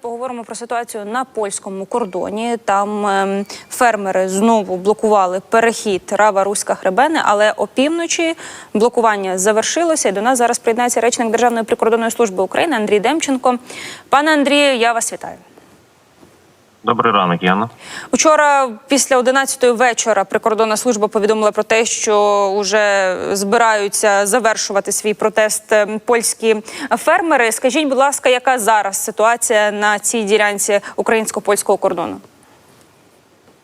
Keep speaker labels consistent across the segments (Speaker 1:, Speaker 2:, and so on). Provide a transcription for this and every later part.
Speaker 1: Поговоримо про ситуацію на польському кордоні. Там ем, фермери знову блокували перехід Рава Руська Хребени, але опівночі блокування завершилося. І до нас зараз приєднається речник Державної прикордонної служби України Андрій Демченко. Пане Андрію, я вас вітаю.
Speaker 2: Добрий ранок, Яна.
Speaker 1: Учора після 11-ї вечора прикордонна служба повідомила про те, що вже збираються завершувати свій протест ем, польські фермери. Скажіть, будь ласка, яка зараз ситуація на цій ділянці українсько-польського кордону?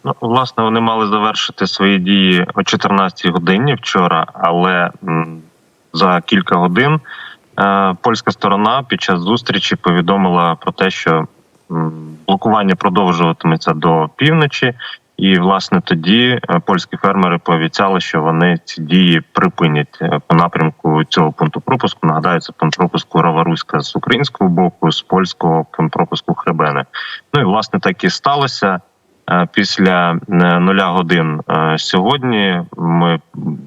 Speaker 2: Ну, власне, вони мали завершити свої дії о 14 годині вчора, але за кілька годин е, польська сторона під час зустрічі повідомила про те, що блокування продовжуватиметься до півночі, і власне тоді е, польські фермери пообіцяли, що вони ці дії припинять е, по напрямку цього пункту пропуску. Нагадаю, це пункт пропуску Раваруська з українського боку, з польського пункт пропуску Хребени. Ну і власне так і сталося. Е, Після нуля годин сьогодні ми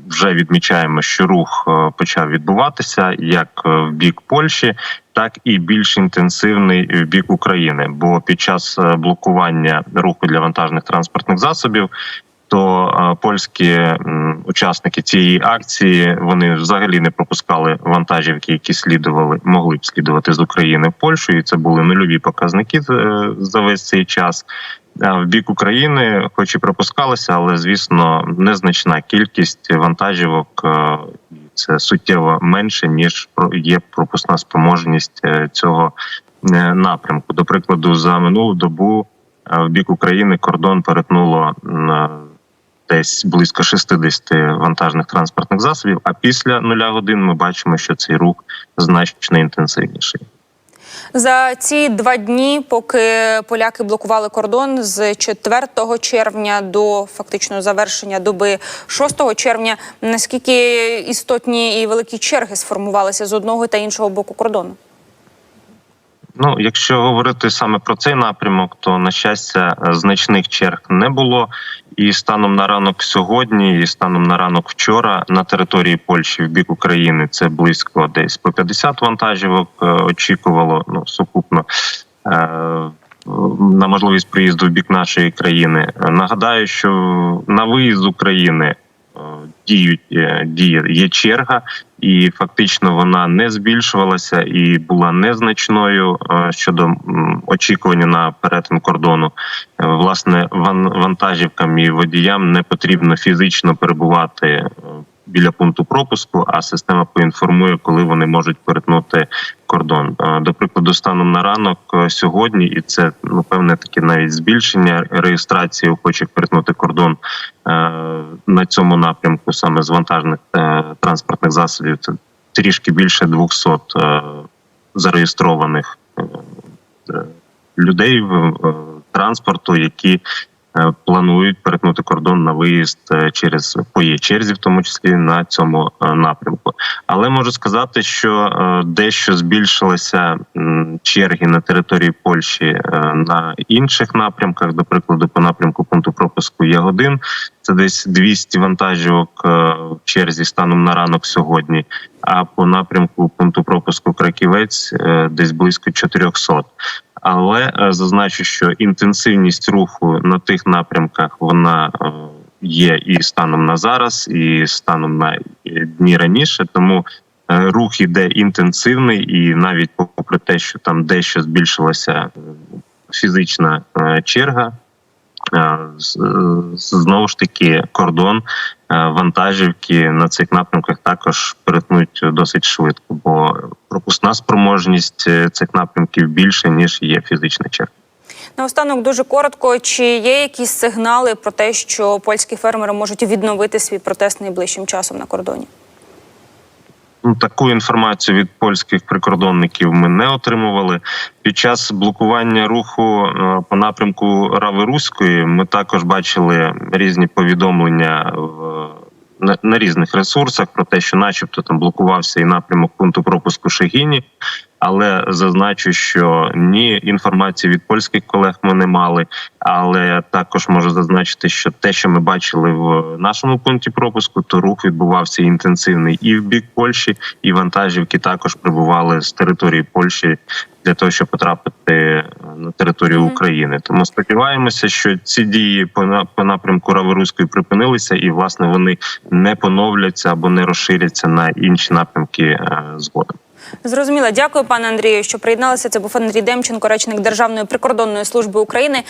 Speaker 2: вже відмічаємо, що рух почав відбуватися як в бік Польщі, так і більш інтенсивний в бік України. Бо під час е, блокування руху для вантажних транспортних засобів. То е, польські учасники цієї акції вони взагалі не пропускали вантажівки, які слідували, могли б слідувати з України в Польщу, і це були нульові показники е, за весь цей час. В бік України, хоч і пропускалися, але звісно, незначна кількість вантажівок. Це суттєво менше ніж є пропускна спроможність е, цього е, напрямку. До прикладу, за минулу добу е, в бік України кордон перетнуло десь близько 60 вантажних транспортних засобів. А після нуля годин ми бачимо, що цей рух значно інтенсивніший.
Speaker 1: За ці два дні, поки поляки блокували кордон з 4 червня до фактично завершення доби 6 червня, наскільки істотні і великі черги сформувалися з одного та іншого боку кордону?
Speaker 2: Ну, якщо говорити саме про цей напрямок, то на щастя значних черг не було. І станом на ранок сьогодні, і станом на ранок вчора на території Польщі в бік України це близько десь по 50 вантажівок е, очікувало ну сукупно. е, На можливість приїзду в бік нашої країни. Нагадаю, що на виїзд України е, діють діє є черга, і фактично вона не збільшувалася і була незначною е, щодо очікування на перетин кордону. Е, Власне, ван- вантажівкам і водіям не потрібно фізично перебувати е, біля пункту пропуску, а система поінформує, коли вони можуть перетнути кордон. До прикладу, станом на ранок сьогодні, і це ну певне таке навіть збільшення реєстрації охочих перетнути кордон на цьому напрямку, саме з вантажних е, транспортних засобів. Це трішки більше 200 е, зареєстрованих е, е, людей в е, транспорту, які е, планують перетнути кордон на виїзд е, через по є черзі, в тому числі на цьому е, напрямку. Але можу сказати, що е, дещо збільшилися черги на території Польщі е, на інших напрямках, до прикладу, по напрямку пункту пропуску Ягодин. Це десь 200 вантажівок е, в черзі станом на ранок сьогодні. А по напрямку пункту пропуску Краківець е, десь близько 400. Але е, зазначу, що інтенсивність руху на тих напрямках вона е, є і станом на зараз, і станом на е, дні раніше. Тому рух іде інтенсивний, і навіть попри те, що там дещо збільшилася фізична черга. Е, е, Знову ж таки, кордон е, вантажівки на цих напрямках також перетнуть досить швидко, бо пропускна спроможність цих напрямків більше ніж є фізична черга.
Speaker 1: Наостанок дуже коротко. Чи є якісь сигнали про те, що польські фермери можуть відновити свій протест найближчим часом на кордоні?
Speaker 2: Ну, таку інформацію від польських прикордонників ми не отримували. Під час блокування руху е, по напрямку Рави Руської ми також бачили різні повідомлення в на, на різних ресурсах про те, що, начебто, там блокувався і напрямок пункту пропуску Шегіні. Але зазначу, що ні інформації від польських колег ми не мали. Але також можу зазначити, що те, що ми бачили в нашому пункті пропуску, то рух відбувався інтенсивний і в бік Польщі, і вантажівки також прибували з території Польщі для того, щоб потрапити е, на територію. України. Тому сподіваємося, що ці дії по напрямку Раворуської припинилися, і власне вони не поновляться або не розширяться на інші напрямки е, згодом.
Speaker 1: Зрозуміло. Дякую, пане Андрію, що приєдналися. Це був Андрій Демченко, речник Державної прикордонної служби України.